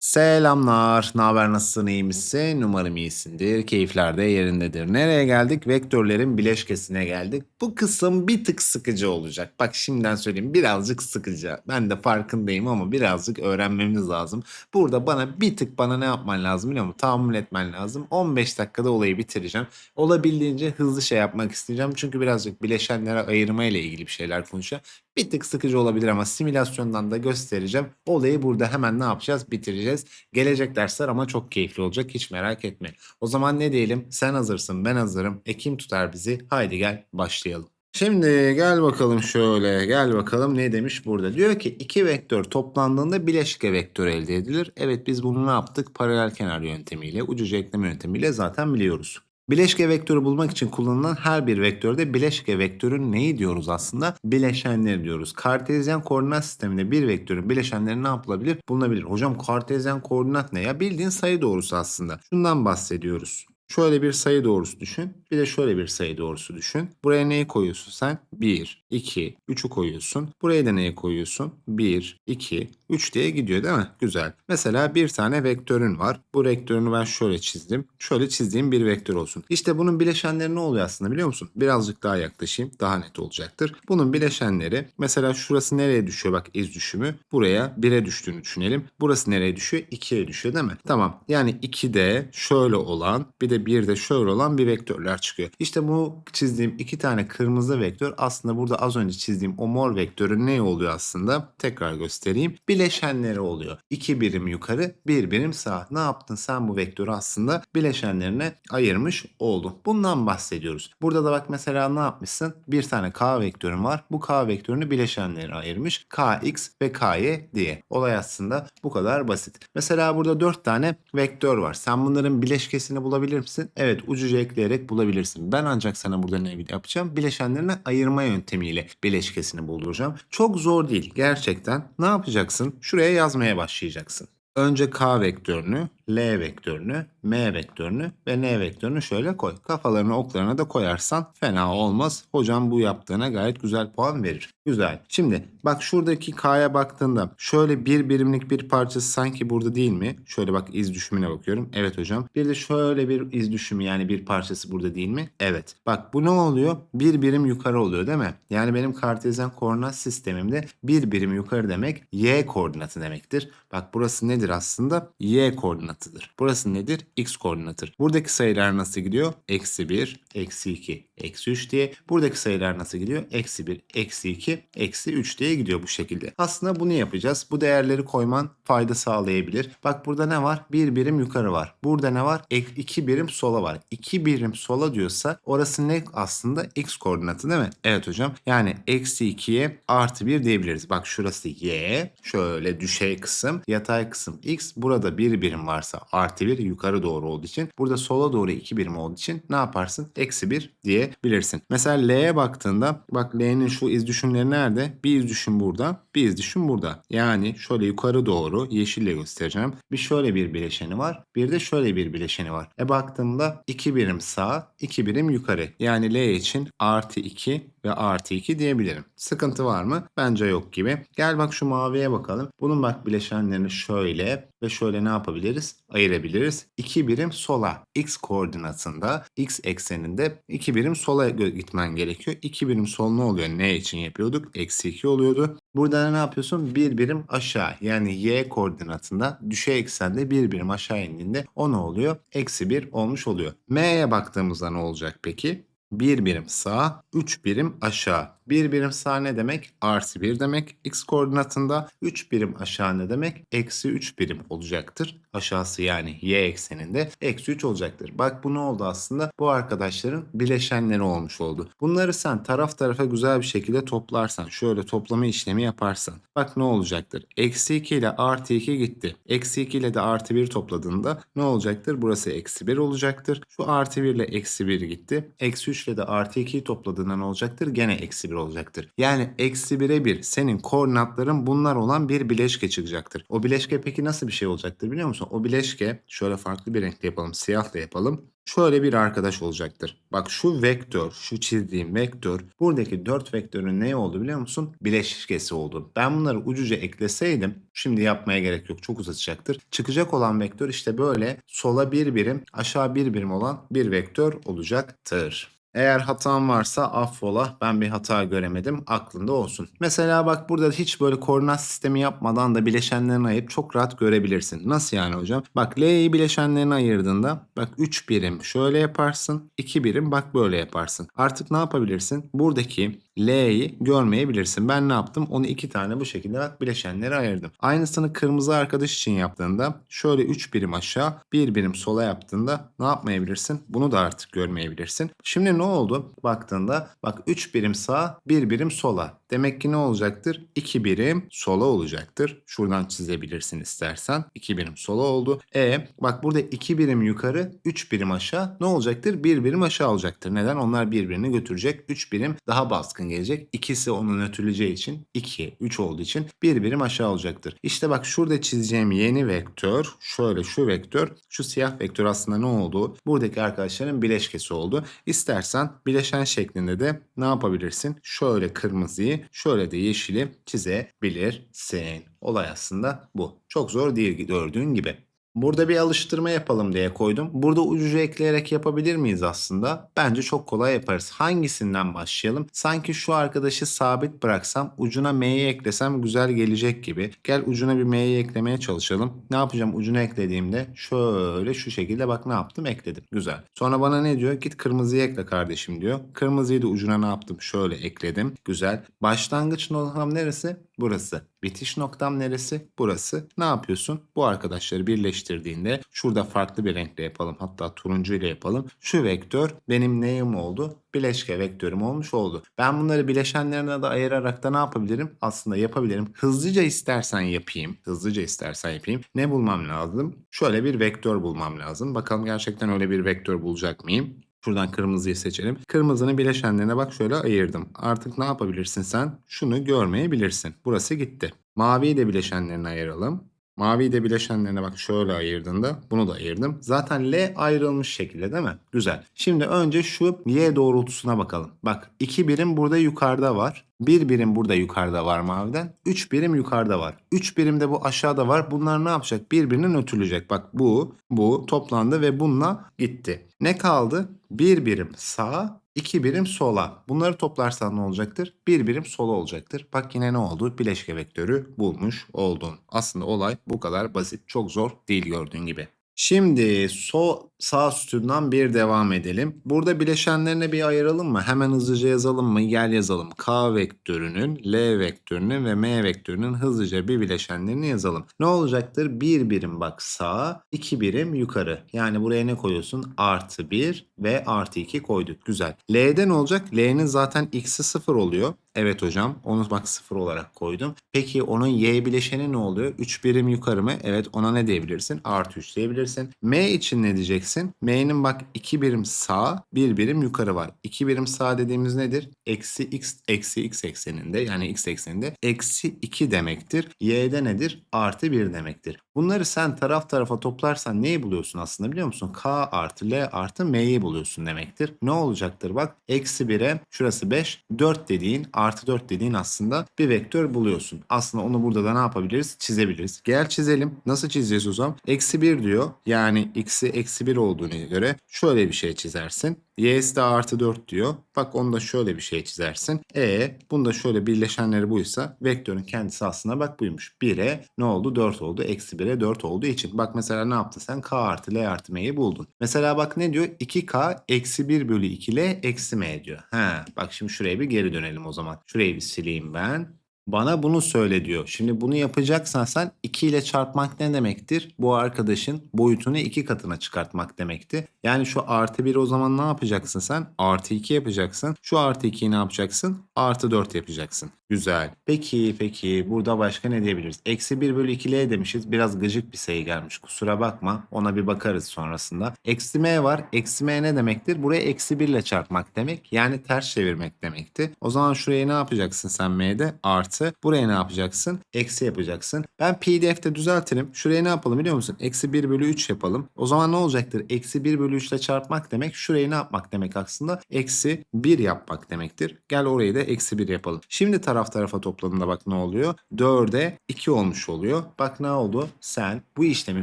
Selamlar. Ne haber? Nasılsın? iyi misin? Umarım iyisindir. Keyifler de yerindedir. Nereye geldik? Vektörlerin bileşkesine geldik. Bu kısım bir tık sıkıcı olacak. Bak şimdiden söyleyeyim birazcık sıkıcı. Ben de farkındayım ama birazcık öğrenmemiz lazım. Burada bana bir tık bana ne yapman lazım biliyor musun? Tahammül etmen lazım. 15 dakikada olayı bitireceğim. Olabildiğince hızlı şey yapmak isteyeceğim. Çünkü birazcık bileşenlere ayırma ile ilgili bir şeyler konuşacağım. Bir tık sıkıcı olabilir ama simülasyondan da göstereceğim. Olayı burada hemen ne yapacağız? Bitireceğiz. Gelecek dersler ama çok keyifli olacak. Hiç merak etme. O zaman ne diyelim? Sen hazırsın, ben hazırım. Ekim tutar bizi. Haydi gel başlayalım. Şimdi gel bakalım şöyle gel bakalım ne demiş burada. Diyor ki iki vektör toplandığında bileşke vektör elde edilir. Evet biz bunu ne yaptık? Paralel kenar yöntemiyle, ucuca ekleme yöntemiyle zaten biliyoruz. Bileşke vektörü bulmak için kullanılan her bir vektörde bileşke vektörün neyi diyoruz aslında? Bileşenleri diyoruz. Kartezyen koordinat sisteminde bir vektörün bileşenleri ne yapılabilir? Bulunabilir. Hocam kartezyen koordinat ne ya? Bildiğin sayı doğrusu aslında. Şundan bahsediyoruz. Şöyle bir sayı doğrusu düşün. Bir de şöyle bir sayı doğrusu düşün. Buraya neyi koyuyorsun sen? 1, 2, 3'ü koyuyorsun. Buraya da neyi koyuyorsun? 1, 2, 3 diye gidiyor değil mi? Güzel. Mesela bir tane vektörün var. Bu vektörünü ben şöyle çizdim. Şöyle çizdiğim bir vektör olsun. İşte bunun bileşenleri ne oluyor aslında biliyor musun? Birazcık daha yaklaşayım. Daha net olacaktır. Bunun bileşenleri mesela şurası nereye düşüyor? Bak iz düşümü. Buraya 1'e düştüğünü düşünelim. Burası nereye düşüyor? 2'ye düşüyor değil mi? Tamam. Yani 2'de şöyle olan bir de 1'de şöyle olan bir vektörler çıkıyor. İşte bu çizdiğim iki tane kırmızı vektör aslında burada az önce çizdiğim o mor vektörün ne oluyor aslında? Tekrar göstereyim. Bileşenleri oluyor. 2 birim yukarı, 1 birim sağ. Ne yaptın sen bu vektörü aslında bileşenlerine ayırmış oldun. Bundan bahsediyoruz. Burada da bak mesela ne yapmışsın? Bir tane k vektörün var. Bu k vektörünü bileşenlerine ayırmış. kx ve ky diye. Olay aslında bu kadar basit. Mesela burada 4 tane vektör var. Sen bunların bileşkesini bulabilir? Evet ucuca ekleyerek bulabilirsin. Ben ancak sana burada ne yapacağım? Bileşenlerine ayırma yöntemiyle bileşkesini bulduracağım. Çok zor değil gerçekten. Ne yapacaksın? Şuraya yazmaya başlayacaksın. Önce k vektörünü, L vektörünü, M vektörünü ve N vektörünü şöyle koy. Kafalarına oklarına da koyarsan fena olmaz. Hocam bu yaptığına gayet güzel puan verir. Güzel. Şimdi bak şuradaki K'ya baktığında şöyle bir birimlik bir parçası sanki burada değil mi? Şöyle bak iz düşümüne bakıyorum. Evet hocam. Bir de şöyle bir iz düşümü yani bir parçası burada değil mi? Evet. Bak bu ne oluyor? Bir birim yukarı oluyor değil mi? Yani benim kartezyen koordinat sistemimde bir birim yukarı demek y koordinatı demektir. Bak burası nedir aslında? Y koordinatıdır. Burası nedir? X koordinatıdır. Buradaki sayılar nasıl gidiyor? Eksi 1, eksi 2, eksi 3 diye. Buradaki sayılar nasıl gidiyor? Eksi 1, eksi 2, eksi 3 diye gidiyor bu şekilde. Aslında bunu yapacağız. Bu değerleri koyman fayda sağlayabilir. Bak burada ne var? Bir birim yukarı var. Burada ne var? Ek, iki birim sola var. İki birim sola diyorsa orası ne aslında? X koordinatı değil mi? Evet hocam. Yani eksi 2'ye artı 1 diyebiliriz. Bak şurası y. Şöyle düşey kısım. Yatay kısım x. Burada bir birim varsa artı 1 yukarı doğru olduğu için. Burada sola doğru iki birim olduğu için ne yaparsın? Eksi 1 diyebilirsin. Mesela L'ye baktığında bak L'nin şu iz düşümleri nerede? Bir iz düşüm burada. Bir iz düşüm burada. Yani şöyle yukarı doğru yeşille göstereceğim. Bir şöyle bir bileşeni var. Bir de şöyle bir bileşeni var. E baktığımda iki birim sağ, iki birim yukarı. Yani L için artı 2 ve artı 2 diyebilirim. Sıkıntı var mı? Bence yok gibi. Gel bak şu maviye bakalım. Bunun bak bileşenlerini şöyle ve şöyle ne yapabiliriz? Ayırabiliriz. 2 birim sola. X koordinatında, X ekseninde 2 birim sola gitmen gerekiyor. 2 birim sol ne oluyor? Ne için yapıyorduk? Eksi 2 oluyordu. Burada ne yapıyorsun? Bir birim aşağı yani y koordinatında düşey eksende bir birim aşağı indiğinde o ne oluyor? Eksi 1 olmuş oluyor. M'ye baktığımızda ne olacak peki? Bir birim sağ, 3 birim aşağı. Bir birim sağ ne demek? Artı 1 demek. X koordinatında 3 birim aşağı ne demek? Eksi 3 birim olacaktır. Aşağısı yani y ekseninde eksi 3 olacaktır. Bak bu ne oldu aslında? Bu arkadaşların bileşenleri olmuş oldu. Bunları sen taraf tarafa güzel bir şekilde toplarsan, şöyle toplama işlemi yaparsan. Bak ne olacaktır? Eksi 2 ile artı 2 gitti. Eksi 2 ile de artı 1 topladığında ne olacaktır? Burası eksi 1 olacaktır. Şu artı 1 ile eksi 1 gitti. Eksi 3 ile de artı 2'yi topladığında ne olacaktır? Gene eksi 1 olacaktır. Yani eksi 1'e 1 senin koordinatların bunlar olan bir bileşke çıkacaktır. O bileşke peki nasıl bir şey olacaktır biliyor musun? O bileşke şöyle farklı bir renkle yapalım. Siyahla yapalım. Şöyle bir arkadaş olacaktır. Bak şu vektör, şu çizdiğim vektör buradaki 4 vektörün ne oldu biliyor musun? Bileşkesi oldu. Ben bunları ucuca ekleseydim şimdi yapmaya gerek yok çok uzatacaktır. Çıkacak olan vektör işte böyle sola bir birim aşağı bir birim olan bir vektör olacaktır. Eğer hatam varsa affola ben bir hata göremedim aklında olsun. Mesela bak burada hiç böyle koordinat sistemi yapmadan da bileşenlerini ayırıp çok rahat görebilirsin. Nasıl yani hocam? Bak L'yi bileşenlerine ayırdığında bak 3 birim şöyle yaparsın 2 birim bak böyle yaparsın. Artık ne yapabilirsin? Buradaki L'yi görmeyebilirsin. Ben ne yaptım? Onu iki tane bu şekilde bak bileşenlere ayırdım. Aynısını kırmızı arkadaş için yaptığında şöyle 3 birim aşağı 1 birim sola yaptığında ne yapmayabilirsin? Bunu da artık görmeyebilirsin. Şimdi ne oldu? Baktığında bak 3 birim sağa 1 birim sola. Demek ki ne olacaktır? 2 birim sola olacaktır. Şuradan çizebilirsin istersen. 2 birim sola oldu. E bak burada 2 birim yukarı 3 birim aşağı ne olacaktır? 1 birim aşağı olacaktır. Neden? Onlar birbirini götürecek. 3 birim daha baskın gelecek. İkisi onun ötüleceği için 2, 3 olduğu için 1 birim aşağı olacaktır. İşte bak şurada çizeceğim yeni vektör şöyle şu vektör şu siyah vektör aslında ne oldu? Buradaki arkadaşların bileşkesi oldu. İstersen bileşen şeklinde de ne yapabilirsin? Şöyle kırmızıyı şöyle de yeşili çizebilirsin. Olay aslında bu. Çok zor değil gördüğün gibi. Burada bir alıştırma yapalım diye koydum. Burada ucucu ekleyerek yapabilir miyiz aslında? Bence çok kolay yaparız. Hangisinden başlayalım? Sanki şu arkadaşı sabit bıraksam ucuna m'yi eklesem güzel gelecek gibi. Gel ucuna bir m'yi eklemeye çalışalım. Ne yapacağım ucuna eklediğimde? Şöyle şu şekilde bak ne yaptım ekledim. Güzel. Sonra bana ne diyor? Git kırmızıyı ekle kardeşim diyor. Kırmızıyı da ucuna ne yaptım? Şöyle ekledim. Güzel. Başlangıç noktam neresi? Burası. Bitiş noktam neresi? Burası. Ne yapıyorsun? Bu arkadaşları birleştirdiğinde şurada farklı bir renkle yapalım. Hatta turuncu ile yapalım. Şu vektör benim neyim oldu? Bileşke vektörüm olmuş oldu. Ben bunları bileşenlerine de ayırarak da ne yapabilirim? Aslında yapabilirim. Hızlıca istersen yapayım. Hızlıca istersen yapayım. Ne bulmam lazım? Şöyle bir vektör bulmam lazım. Bakalım gerçekten öyle bir vektör bulacak mıyım? Şuradan kırmızıyı seçelim. Kırmızının bileşenlerine bak şöyle ayırdım. Artık ne yapabilirsin sen? Şunu görmeyebilirsin. Burası gitti. Maviyi de bileşenlerine ayıralım. Maviyi de bileşenlerine bak şöyle ayırdığında bunu da ayırdım. Zaten L ayrılmış şekilde değil mi? Güzel. Şimdi önce şu Y doğrultusuna bakalım. Bak 2 birim burada yukarıda var. 1 birim burada yukarıda var maviden. 3 birim yukarıda var. 3 birim de bu aşağıda var. Bunlar ne yapacak? Birbirinin ötülecek. Bak bu, bu toplandı ve bununla gitti. Ne kaldı? 1 birim sağa, 2 birim sola. Bunları toplarsan ne olacaktır? 1 birim sola olacaktır. Bak yine ne oldu? Bileşke vektörü bulmuş oldun. Aslında olay bu kadar basit. Çok zor değil gördüğün gibi. Şimdi sol sağ sütundan bir devam edelim. Burada bileşenlerine bir ayıralım mı? Hemen hızlıca yazalım mı? Gel yazalım. K vektörünün, L vektörünün ve M vektörünün hızlıca bir bileşenlerini yazalım. Ne olacaktır? Bir birim bak sağa, iki birim yukarı. Yani buraya ne koyuyorsun? Artı 1 ve artı 2 koyduk. Güzel. L'de ne olacak? L'nin zaten x'i 0 oluyor. Evet hocam onu bak 0 olarak koydum. Peki onun y bileşeni ne oluyor? 3 birim yukarı mı? Evet ona ne diyebilirsin? Artı 3 diyebilirsin. M için ne diyeceksin? M'nin bak 2 birim sağ 1 birim yukarı var. 2 birim sağ dediğimiz nedir? Eksi x eksi x ekseninde yani x ekseninde eksi 2 demektir. Y'de nedir? Artı 1 demektir. Bunları sen taraf tarafa toplarsan neyi buluyorsun aslında biliyor musun? K artı L artı M'yi buluyorsun demektir. Ne olacaktır bak? Eksi 1'e şurası 5 4 dediğin artı 4 dediğin aslında bir vektör buluyorsun. Aslında onu burada da ne yapabiliriz? Çizebiliriz. Gel çizelim. Nasıl çizeceğiz o zaman? Eksi 1 diyor. Yani x'i eksi 1 olduğuna göre şöyle bir şey çizersin. Y'si de artı 4 diyor. Bak onu da şöyle bir şey çizersin. E bunda şöyle birleşenleri buysa vektörün kendisi aslında bak buymuş. 1'e ne oldu? 4 oldu. Eksi 1'e 4 olduğu için. Bak mesela ne yaptın sen? K artı L artı M'yi buldun. Mesela bak ne diyor? 2K eksi 1 bölü 2 L eksi M diyor. He, bak şimdi şuraya bir geri dönelim o zaman. Şurayı bir sileyim ben. Bana bunu söyle diyor. Şimdi bunu yapacaksan sen 2 ile çarpmak ne demektir? Bu arkadaşın boyutunu 2 katına çıkartmak demekti. Yani şu artı 1 o zaman ne yapacaksın sen? Artı 2 yapacaksın. Şu artı 2'yi ne yapacaksın? Artı 4 yapacaksın. Güzel. Peki peki burada başka ne diyebiliriz? Eksi 1 bölü 2L demişiz. Biraz gıcık bir sayı gelmiş. Kusura bakma. Ona bir bakarız sonrasında. Eksi M var. Eksi M ne demektir? Buraya eksi 1 ile çarpmak demek. Yani ters çevirmek demekti. O zaman şuraya ne yapacaksın sen M'de? Artı artı. Buraya ne yapacaksın? Eksi yapacaksın. Ben pdf'te düzeltirim. Şuraya ne yapalım biliyor musun? Eksi 1 bölü 3 yapalım. O zaman ne olacaktır? Eksi 1 bölü 3 ile çarpmak demek. Şurayı ne yapmak demek aslında? Eksi 1 yapmak demektir. Gel orayı da eksi 1 yapalım. Şimdi taraf tarafa topladığında bak ne oluyor? 4'e 2 olmuş oluyor. Bak ne oldu? Sen bu işlemin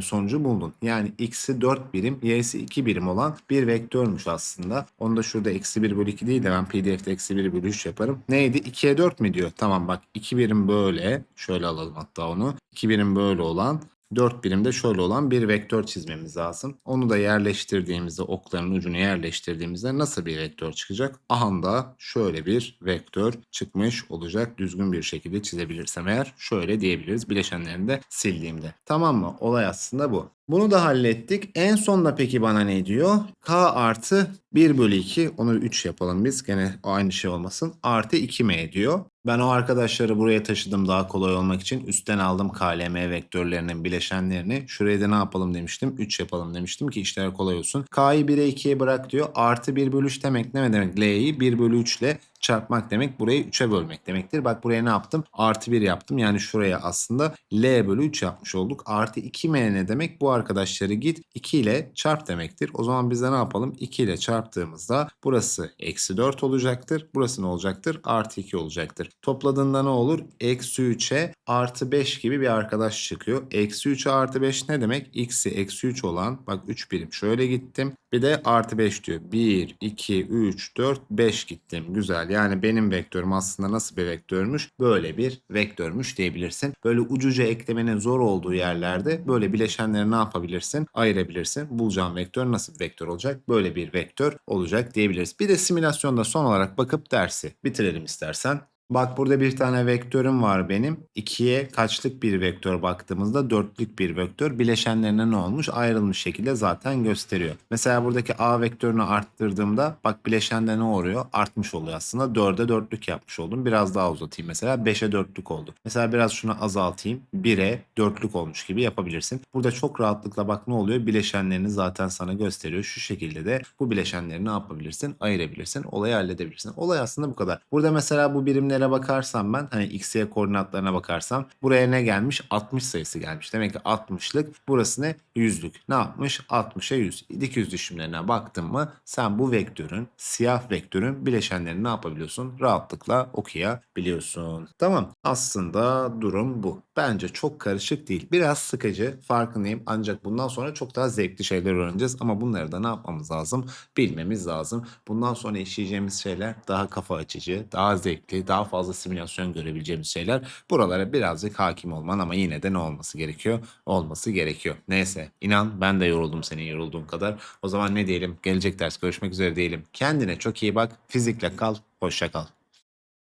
sonucu buldun. Yani x'i 4 birim, y'si 2 birim olan bir vektörmüş aslında. Onu da şurada eksi 1 bölü 2 değil de ben pdf'de eksi 1 bölü 3 yaparım. Neydi? 2'ye 4 mi diyor? Tamam bak 2 birim böyle. Şöyle alalım hatta onu. 2 birim böyle olan 4 birimde şöyle olan bir vektör çizmemiz lazım. Onu da yerleştirdiğimizde okların ucunu yerleştirdiğimizde nasıl bir vektör çıkacak? Aha da şöyle bir vektör çıkmış olacak. Düzgün bir şekilde çizebilirsem eğer şöyle diyebiliriz bileşenlerini de sildiğimde. Tamam mı? Olay aslında bu. Bunu da hallettik. En sonda peki bana ne diyor? K artı 1 bölü 2. Onu 3 yapalım biz. Gene aynı şey olmasın. Artı 2M diyor. Ben o arkadaşları buraya taşıdım daha kolay olmak için. Üstten aldım KLM vektörlerinin bileşenlerini. Şuraya da ne yapalım demiştim? 3 yapalım demiştim ki işler kolay olsun. K'yı 1'e 2'ye bırak diyor. Artı 1 bölü 3 demek ne demek? L'yi 1 bölü 3 ile çarpmak demek. Burayı 3'e bölmek demektir. Bak buraya ne yaptım? Artı 1 yaptım. Yani şuraya aslında L bölü 3 yapmış olduk. Artı 2M ne demek? Bu arkadaşları git 2 ile çarp demektir. O zaman biz de ne yapalım? 2 ile çarptığımızda burası eksi 4 olacaktır. Burası ne olacaktır? Artı 2 olacaktır. Topladığında ne olur? Eksi 3'e artı 5 gibi bir arkadaş çıkıyor. Eksi 3'e artı 5 ne demek? X'i eksi 3 olan bak 3 birim şöyle gittim. Bir de artı 5 diyor. 1, 2, 3, 4, 5 gittim. Güzel. Yani benim vektörüm aslında nasıl bir vektörmüş? Böyle bir vektörmüş diyebilirsin. Böyle ucuca eklemenin zor olduğu yerlerde böyle bileşenleri ne yapabilirsin? Ayırabilirsin. Bulacağın vektör nasıl bir vektör olacak? Böyle bir vektör olacak diyebiliriz. Bir de simülasyonda son olarak bakıp dersi bitirelim istersen. Bak burada bir tane vektörüm var benim. 2'ye kaçlık bir vektör baktığımızda dörtlük bir vektör. Bileşenlerine ne olmuş? Ayrılmış şekilde zaten gösteriyor. Mesela buradaki A vektörünü arttırdığımda bak bileşende ne oluyor? Artmış oluyor aslında. 4'e dörtlük yapmış oldum. Biraz daha uzatayım mesela. 5'e dörtlük oldu. Mesela biraz şunu azaltayım. 1'e dörtlük olmuş gibi yapabilirsin. Burada çok rahatlıkla bak ne oluyor? Bileşenlerini zaten sana gösteriyor. Şu şekilde de bu bileşenleri ne yapabilirsin? Ayırabilirsin. Olayı halledebilirsin. Olay aslında bu kadar. Burada mesela bu birimleri birimlere bakarsam ben hani x, y koordinatlarına bakarsam buraya ne gelmiş? 60 sayısı gelmiş. Demek ki 60'lık burası ne? 100'lük. Ne yapmış? 60'a 100. Dik yüz düşümlerine baktın mı sen bu vektörün siyah vektörün bileşenlerini ne yapabiliyorsun? Rahatlıkla okuyabiliyorsun. Tamam. Aslında durum bu. Bence çok karışık değil. Biraz sıkıcı farkındayım ancak bundan sonra çok daha zevkli şeyler öğreneceğiz ama bunları da ne yapmamız lazım? Bilmemiz lazım. Bundan sonra işleyeceğimiz şeyler daha kafa açıcı, daha zevkli, daha fazla simülasyon görebileceğimiz şeyler. Buralara birazcık hakim olman ama yine de ne olması gerekiyor? Olması gerekiyor. Neyse inan ben de yoruldum senin yorulduğun kadar. O zaman ne diyelim? Gelecek ders görüşmek üzere diyelim. Kendine çok iyi bak. Fizikle kal. Hoşça kal.